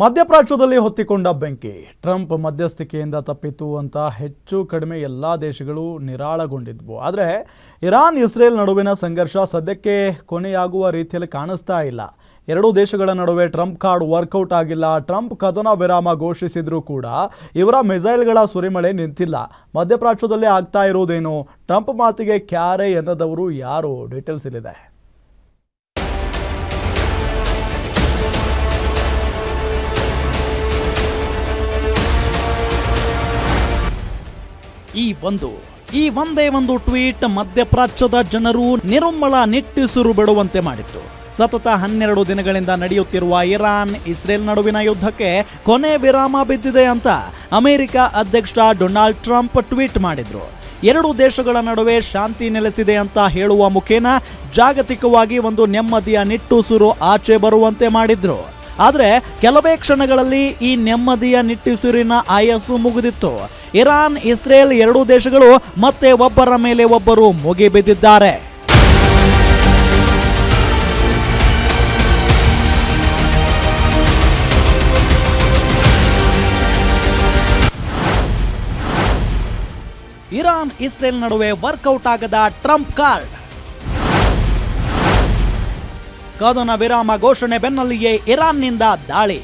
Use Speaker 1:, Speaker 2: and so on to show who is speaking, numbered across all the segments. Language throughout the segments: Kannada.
Speaker 1: ಮಧ್ಯಪ್ರಾಚ್ಯದಲ್ಲಿ ಹೊತ್ತಿಕೊಂಡ ಬೆಂಕಿ. ಟ್ರಂಪ್ ಮಧ್ಯಸ್ಥಿಕೆಯಿಂದ ತಪ್ಪಿತು ಅಂತ ಹೆಚ್ಚು ಕಡಿಮೆ ಎಲ್ಲ ದೇಶಗಳು ನಿರಾಳಗೊಂಡಿದ್ವು. ಆದರೆ ಇರಾನ್, ಇಸ್ರೇಲ್ ನಡುವಿನ ಸಂಘರ್ಷ ಸದ್ಯಕ್ಕೆ ಕೊನೆಯಾಗುವ ರೀತಿಯಲ್ಲಿ ಕಾಣಿಸ್ತಾ ಇಲ್ಲ. ಎರಡೂ ದೇಶಗಳ ನಡುವೆ ಟ್ರಂಪ್ ಕಾರ್ಡ್ ವರ್ಕೌಟ್ ಆಗಿಲ್ಲ. ಟ್ರಂಪ್ ಕದನ ವಿರಾಮ ಘೋಷಿಸಿದ್ರೂ ಕೂಡ ಇವರ ಮಿಸೈಲ್ಗಳ ಸುರಿಮಳೆ ನಿಂತಿಲ್ಲ. ಮಧ್ಯಪ್ರಾಚ್ಯದಲ್ಲಿ ಆಗ್ತಾ ಇರೋದೇನು ಟ್ರಂಪ್ ಮಾತಿಗೆ ಕ್ಯಾರೆ ಎನ್ನದವರು ಯಾರು? ಡೀಟೇಲ್ಸ್ ಇಲ್ಲಿದೆ. ಈ ಒಂದು, ಈ ಒಂದೇ ಒಂದು ಟ್ವೀಟ್ ಮಧ್ಯಪ್ರಾಚ್ಯದ ಜನರು ನಿರುಮ್ಮಳ ನಿಟ್ಟುಸಿರು ಬಿಡುವಂತೆ ಮಾಡಿತ್ತು. ಸತತ ಹನ್ನೆರಡು ದಿನಗಳಿಂದ ನಡೆಯುತ್ತಿರುವ ಇರಾನ್ ಇಸ್ರೇಲ್ ನಡುವಿನ ಯುದ್ಧಕ್ಕೆ ಕೊನೆ ವಿರಾಮ ಬಿದ್ದಿದೆ ಅಂತ ಅಮೆರಿಕ ಅಧ್ಯಕ್ಷ ಡೊನಾಲ್ಡ್ ಟ್ರಂಪ್ ಟ್ವೀಟ್ ಮಾಡಿದ್ರು. ಎರಡು ದೇಶಗಳ ನಡುವೆ ಶಾಂತಿ ನೆಲೆಸಿದೆ ಅಂತ ಹೇಳುವ ಮುಖೇನ ಜಾಗತಿಕವಾಗಿ ಒಂದು ನೆಮ್ಮದಿಯ ನಿಟ್ಟುಸಿರು ಆಚೆ ಬರುವಂತೆ ಮಾಡಿದ್ರು. ಆದರೆ ಕೆಲವೇ ಕ್ಷಣಗಳಲ್ಲಿ ಈ ನೆಮ್ಮದಿಯ ನಿಟ್ಟುಸಿರಿನ ಆಯಸ್ಸು ಮುಗಿದಿತ್ತು. ಇರಾನ್, ಇಸ್ರೇಲ್ ಎರಡೂ ದೇಶಗಳು ಮತ್ತೆ ಒಬ್ಬರ ಮೇಲೆ ಒಬ್ಬರು ಮುಗಿಬಿದ್ದಿದ್ದಾರೆ ಇರಾನ್, ಇಸ್ರೇಲ್ ನಡುವೆ ವರ್ಕೌಟ್ ಆಗದ ಟ್ರಂಪ್ ಕಾರ್ಡ್. ಕದನ ವಿರಾಮ ಘೋಷಣೆ ಬೆನ್ನಲ್ಲಿಯೇ ಇರಾನ್ನಿಂದ ದಾಳಿ.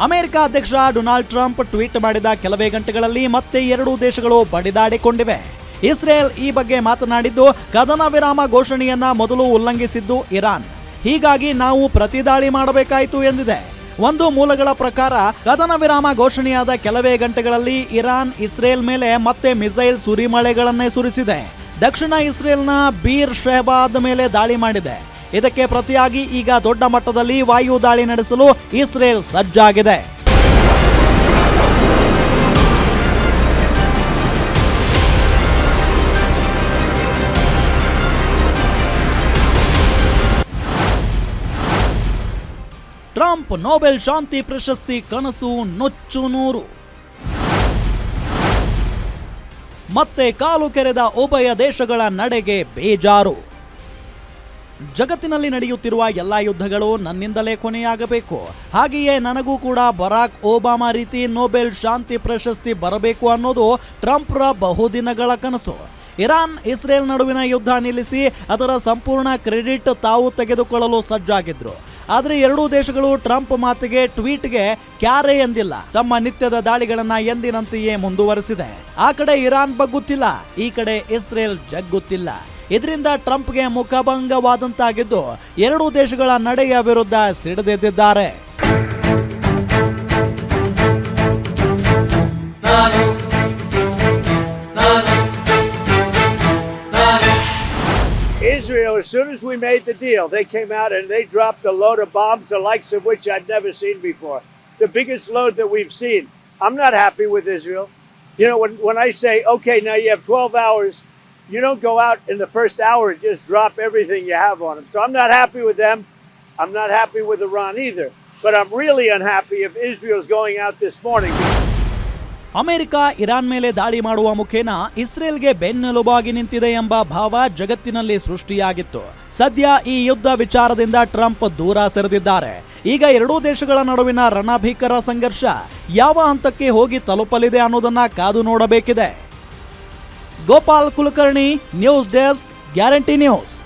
Speaker 1: ಅಮೆರಿಕ ಅಧ್ಯಕ್ಷ ಡೊನಾಲ್ಡ್ ಟ್ರಂಪ್ ಟ್ವೀಟ್ ಮಾಡಿದ ಕೆಲವೇ ಗಂಟೆಗಳಲ್ಲಿ ಮತ್ತೆ ಎರಡೂ ದೇಶಗಳು ಬಡಿದಾಡಿಕೊಂಡಿವೆ. ಇಸ್ರೇಲ್ ಈ ಬಗ್ಗೆ ಮಾತನಾಡಿದ್ದು ಕದನ ವಿರಾಮ ಘೋಷಣೆಯನ್ನ ಮೊದಲು ಉಲ್ಲಂಘಿಸಿದ್ದು ಇರಾನ್. ಹೀಗಾಗಿ ನಾವು ಪ್ರತಿದಾಳಿ ಮಾಡಬೇಕಾಯಿತು ಎಂದಿದೆ. ಒಂದು ಮೂಲಗಳ ಪ್ರಕಾರ ಕದನ ವಿರಾಮ ಘೋಷಣೆಯಾದ ಕೆಲವೇ ಗಂಟೆಗಳಲ್ಲಿ ಇರಾನ್, ಇಸ್ರೇಲ್ ಮೇಲೆ ಮತ್ತೆ ಮಿಸೈಲ್ ಸುರಿಮಳೆಗಳನ್ನೇ ಸುರಿಸಿದೆ. ದಕ್ಷಿಣ ಇಸ್ರೇಲ್ನ ಬೀರ್ ಶೆಹಬಾದ್ ಮೇಲೆ ದಾಳಿ ಮಾಡಿದೆ. ಇದಕ್ಕೆ ಪ್ರತಿಯಾಗಿ ಈಗ ದೊಡ್ಡ ಮಟ್ಟದಲ್ಲಿ ವಾಯು ದಾಳಿ ನಡೆಸಲು ಇಸ್ರೇಲ್ ಸಜ್ಜಾಗಿದೆ. ಟ್ರಂಪ್ ನೋಬೆಲ್ ಶಾಂತಿ ಪ್ರಶಸ್ತಿ ಕನಸು ನೊಚ್ಚು ನೂರು. ಮತ್ತೆ ಕಾಲು ಕೆರೆದ ಉಭಯ ದೇಶಗಳ ನಡೆಗೆ ಬೇಜಾರು. ಜಗತ್ತಿನಲ್ಲಿ ನಡೆಯುತ್ತಿರುವ ಎಲ್ಲ ಯುದ್ಧಗಳು ನನ್ನಿಂದಲೇ ಕೊನೆಯಾಗಬೇಕು. ಹಾಗೆಯೇ ನನಗೂ ಕೂಡ ಬರಾಕ್ ಒಬಾಮಾ ರೀತಿ ನೊಬೆಲ್ ಶಾಂತಿ ಪ್ರಶಸ್ತಿ ಬರಬೇಕು ಅನ್ನೋದು ಟ್ರಂಪ್ರ ಬಹುದಿನಗಳ ಕನಸು. ಇರಾನ್, ಇಸ್ರೇಲ್ ನಡುವಿನ ಯುದ್ಧ ನಿಲ್ಲಿಸಿ ಅದರ ಸಂಪೂರ್ಣ ಕ್ರೆಡಿಟ್ ತಾವು ತೆಗೆದುಕೊಳ್ಳಲು ಸಜ್ಜಾಗಿದ್ರು. ಆದರೆ ಎರಡೂ ದೇಶಗಳು ಟ್ರಂಪ್ ಮಾತಿಗೆ, ಟ್ವೀಟ್ಗೆ ಕ್ಯಾರೆ ಎಂದಿಲ್ಲ. ತಮ್ಮ ನಿತ್ಯದ ದಾಳಿಗಳನ್ನ ಎಂದಿನಂತೆಯೇ ಮುಂದುವರೆಸಿದೆ. ಆ ಕಡೆ ಇರಾನ್ ಬಗ್ಗುತ್ತಿಲ್ಲ, ಈ ಕಡೆ ಇಸ್ರೇಲ್ ಜಗ್ಗುತ್ತಿಲ್ಲ. ಇದರಿಂದ ಟ್ರಂಪ್ಗೆ ಮುಖಭಂಗವಾದಂತಾಗಿದ್ದು ಎರಡೂ ದೇಶಗಳ ನಡೆಯ ವಿರುದ್ಧ ಸಿಡಿದೆದ್ದಿದ್ದಾರೆ
Speaker 2: Israel, as soon as we made the deal, they came out and they dropped a load of bombs, the likes of which I'd never seen before. The biggest load that we've seen. I'm not happy with Israel. You know, when, when I say, okay, now you have 12 hours, you don't go out in the first hour and just drop everything you have on them. So I'm not happy with them. I'm not happy with Iran either. But I'm really unhappy if Israel's going out this morning.
Speaker 1: America Iran ಮೇಲೆ ದಾಳಿ ಮಾಡುವ ಮುಖೇನ ಇಸ್ರೇಲ್ಗೆ ಬೆನ್ನೆಲುಬಾಗಿ ನಿಂತಿದೆ ಎಂಬ ಭಾವ ಜಗತ್ತಿನಲ್ಲಿ ಸೃಷ್ಟಿಯಾಗಿತ್ತು ಸದ್ಯ ಈ ಯುದ್ಧ ವಿಚಾರದಿಂದ ಟ್ರಂಪ್ ದೂರ ಸರಿದಿದ್ದಾರೆ ಈಗ ಎರಡೂ ದೇಶಗಳ ನಡುವಿನ ರಣಭೀಕರ ಸಂಘರ್ಷ ಯಾವ ಹಂತಕ್ಕೆ ಹೋಗಿ ತಲುಪಲಿದೆ ಅನ್ನೋದನ್ನ ಕಾದು ನೋಡಬೇಕಿದೆ Gopal Kulkarni news desk guarantee news.